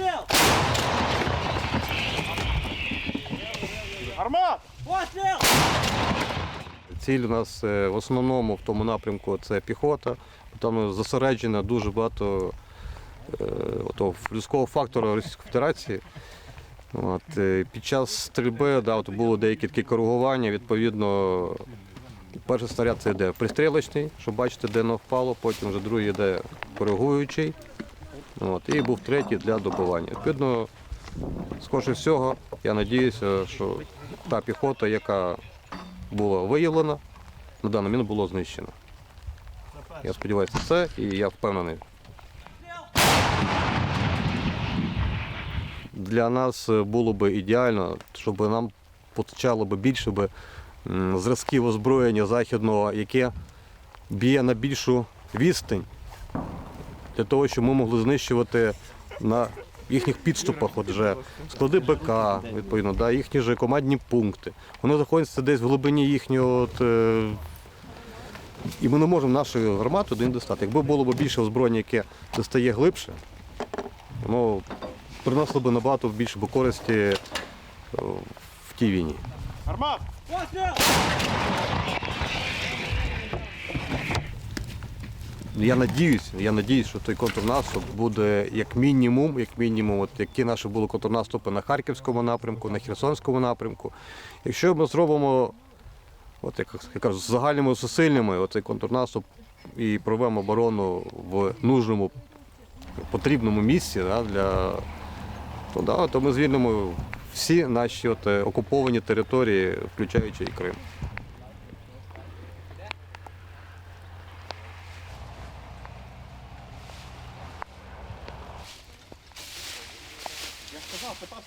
Постріл! Гармат! Постріл! Ціль у нас е, в основному в тому напрямку це піхота. Там зосереджено дуже багато е, ото, людського фактору Російської Федерації. От, е, під час стрільби да, от було деякі такі коригування. Відповідно, перший снаряд це йде пристрілочний, щоб бачити, де воно впало, потім вже другий йде коригуючий. От, і був третій для добивання. Відповідно, скоріше всього, я сподіваюся, що та піхота, яка була виявлена, на даний момент було знищено. Я сподіваюся, це і я впевнений. Для нас було б ідеально, щоб нам постачало б більше б зразків озброєння західного, яке б'є на більшу відстань, для того, щоб ми могли знищувати на їхніх підступах, от вже склади БК, відповідно, да, їхні же командні пункти. Воно знаходиться десь в глибині їхнього. От, е, і ми не можемо нашою гарматою до них достати. Якби було б більше озброєння, яке достає глибше, воно принесло б набагато більше б користі е, в тій війні. Гармат! Постріл! Я надіюсь, я надіюсь, що той контрнаступ буде як мінімум, як мінімум, от які наші були контрнаступи на Харківському напрямку, на Херсонському напрямку. Якщо ми зробимо, от як я кажу, з загальними зусиллями оцей контрнаступ і проведемо оборону в нужному, потрібному місці да, для, то, да, то ми звільнимо всі наші от, е, окуповані території, включаючи і Крим. 不是不到。